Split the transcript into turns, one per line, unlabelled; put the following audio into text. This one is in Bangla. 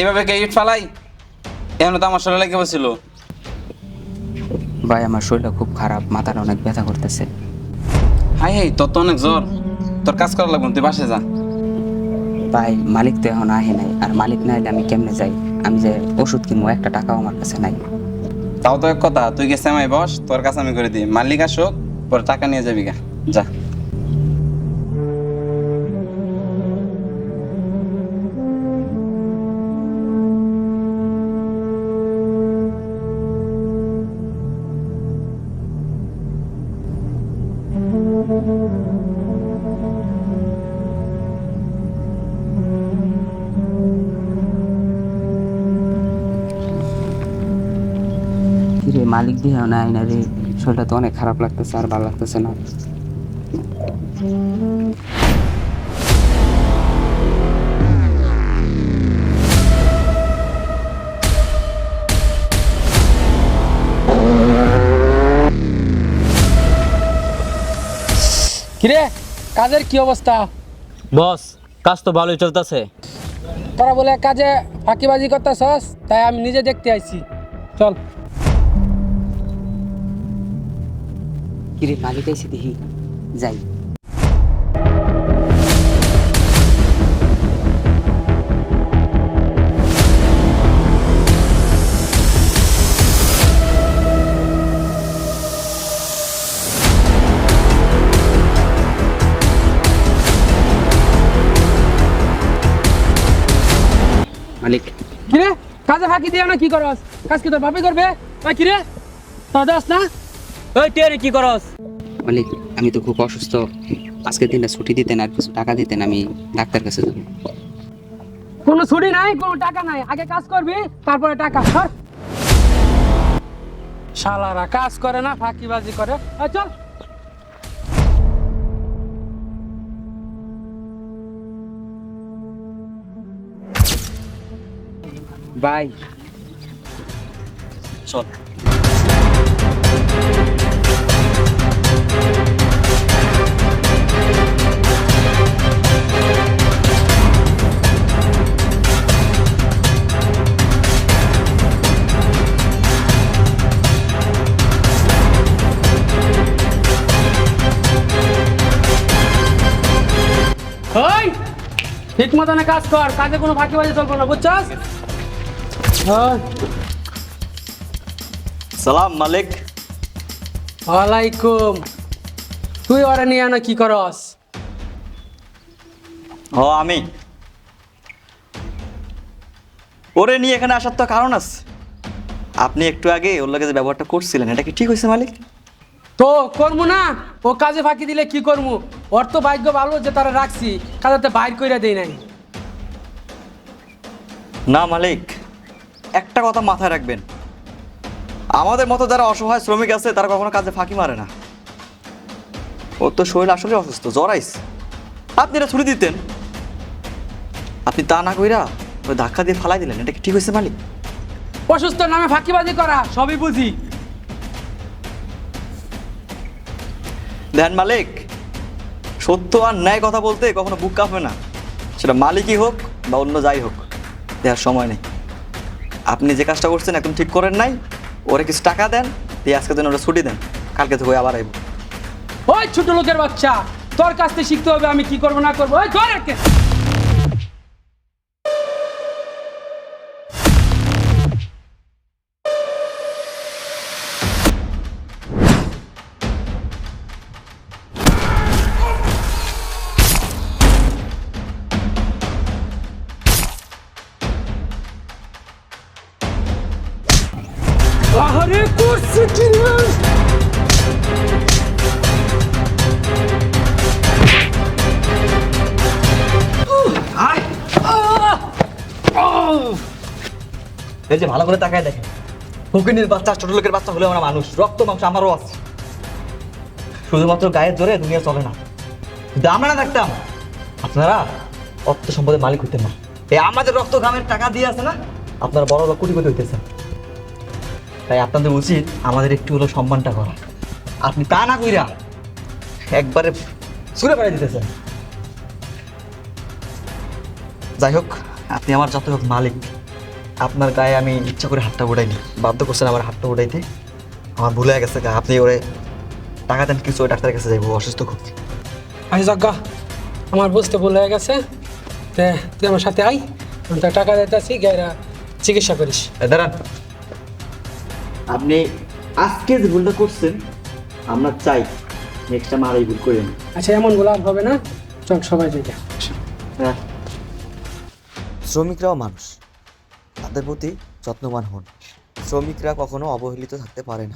এভাবে কে ইট ফালাই? এমন তো আমার শরীরে লেগে বসছিল
ভাই আমার শরীরটা খুব খারাপ মাথাটা অনেক ব্যথা করতেছে।
হাই হাই তোর তো অনেক জ্বর। তোর কাজ করা লাগবে তুই বাসে যা।
ভাই মালিক তো এখন আহে নাই। আর মালিক না এলে আমি কেমনে যাই? আমি যে ওষুধ কিনবো একটা টাকাও আমার কাছে নাই।
তাও তো এক কথা তুই গেছে আমায় বস তোর কাছে আমি করে দিই। মালিক আসুক পরে টাকা নিয়ে যাবি গা। যা।
কিরে মালিক দিয়ে না রে? শরীরটা তো অনেক খারাপ লাগতেছে আর ভালো লাগতেছে না।
কিরে কাজের কি অবস্থা?
বস কাজ তো ভালোই চলতেছে।
তোরা বলে কাজে ফাঁকিবাজি করতেছস তাই আমি নিজে দেখতে আইছি। চল।
কিরে মালিক আইসি দেখি। যাই। মালিক।
কিরে? কাজে ফাঁকি দিয়ে না কি করস? কাজ কি তোর বাপে করবে? ওই কিরে? তোর দাস না?
ওই টিয়ারে কি করস?
মালিক আমি তো খুব অসুস্থ। আজকের দিনটা ছুটি দিতেন আর কিছু টাকা দিতেন আমি ডাক্তার কাছে যাব।
কোনো ছুটি নাই কোনো টাকা নাই। আগে কাজ করবি তারপরে টাকা। ধর। শালারা কাজ করে না ফাঁকিবাজি করে। চল।
বাই।
চল।
ঠিক মতনে কাজ কর কাজে কোনো ফাঁকিবাজি চলবে না বুঝছস?
সালাম মালিক।
ওয়ালাইকুম। তুই ওরা নিয়ে না কি করস?
হ আমি। ওরে নিয়ে এখানে আসার তো কারণ আছে। আপনি একটু আগে ওর লগে যে ব্যবহারটা করছিলেন এটা কি ঠিক হয়েছে মালিক?
তো করব না ও কাজে ফাঁকি দিলে কি করব ওর তো ভাগ্য ভালো যে তারা রাখছি কাজাতে বাইর কইরা দেই নাই।
না মালিক। একটা কথা মাথায় রাখবেন। আমাদের মতো যারা অসহায় শ্রমিক আছে তারা কখনো কাজে ফাঁকি মারে না। ওর তো শরীর আসলে অসুস্থ জ্বর আইস। আপনি এটা ছুটি দিতেন। আপনি তা না কইরা ওই ধাক্কা দিয়ে ফালাই দিলেন এটা কি ঠিক হয়েছে মালিক?
অসুস্থ নামে ফাঁকিবাজি করা সবই বুঝি।
দেন মালিক সত্য আর ন্যায় কথা বলতে কখনো বুক কাঁপবে না। সেটা মালিকই হোক বা অন্য যাই হোক দেওয়ার সময় নেই। আপনি যে কাজটা করছেন একদম ঠিক করেন নাই, ওরে কিছু টাকা দেন, দিয়ে আজকে দিন ওরা ছুটি দেন, কালকে থেকে আবার আইব।
ওই ছোট লোকের বাচ্চা, তোর কাছ থেকে শিখতে হবে আমি কি করব, না করব। ওই ধর কি
এই যে ভালো করে তাকায় দেখেন। ফকিনের বাচ্চা, ছোট লোকের বাচ্চা হলে আমরা মানুষ। রক্ত, মাংস আমারও আছে। শুধুমাত্র গায়ের জোরে দুনিয়া চলে না। যদি আমরা না থাকতাম। আপনারা অর্থ সম্পদের মালিক হইতেন না। এই আমাদের রক্ত ঘামের টাকা দিয়ে আছে না, আপনারা বড় বড় কোটি কোটি হইতেছেন। তাই আপনাদের উচিত আমাদের একটু হলো সম্মানটা করা। আপনি তা না কইরা একবারে ছুড়ে বেড়াই দিতেছেন। যাই হোক আপনি আমার যত হোক মালিক আপনার গায়ে আমি ইচ্ছা করে হাতটা উঠাইনি বাধ্য করছেন আমার হাতটা উঠাইতে আমার ভুলে গেছে গা। আপনি ওরে টাকা দেন কিছু ওই ডাক্তারের কাছে যাইবো অসুস্থ খুব।
আই যজ্ঞা আমার বুঝতে ভুল হয়ে গেছে। তুই আমার সাথে আই টাকা দিতেছি গাইরা চিকিৎসা করিস।
দাঁড়ান। আপনি আজকে যে ভুলটা করছেন আমরা চাই নেক্সট টাইম আর এই ভুল করেন।
আচ্ছা এমন ভুল আর হবে না। চল সবাই যাই
হ্যাঁ।
শ্রমিকরাও মানুষ। তাদের প্রতি যত্নবান হন। শ্রমিকরা কখনো অবহেলিত থাকতে পারে না।